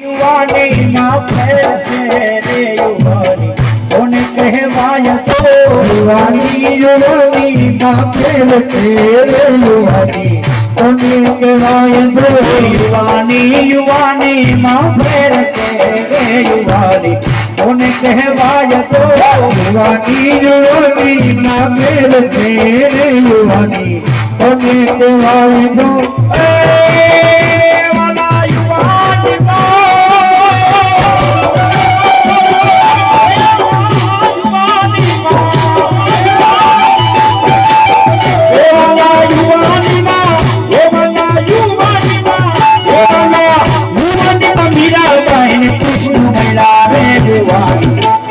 યુવાની માં ફેર છે રે યુવાની. કોને કહેવાય તો માં યુવાની. યુવાની માં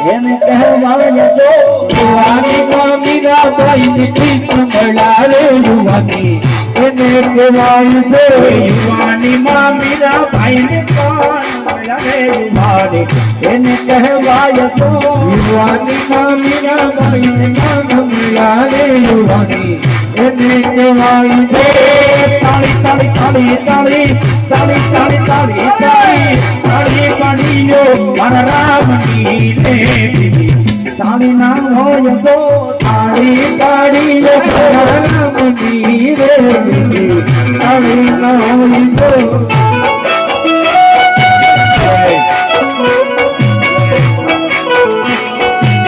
યુવાની માં મીરા ભાઈ સંભળાવે યુવાની એને કહેવાય તો યુવાની માં મીરા ભાઈ ને મળ્યા સંભળાવે યુવાની એને કહેવાય તો તાળી તાળી તાળી તાળી તાળી તાળી તાળી మన రాముని సాడినా మోయతో సాడి పాడిలో రాముని సాడినా మోయతో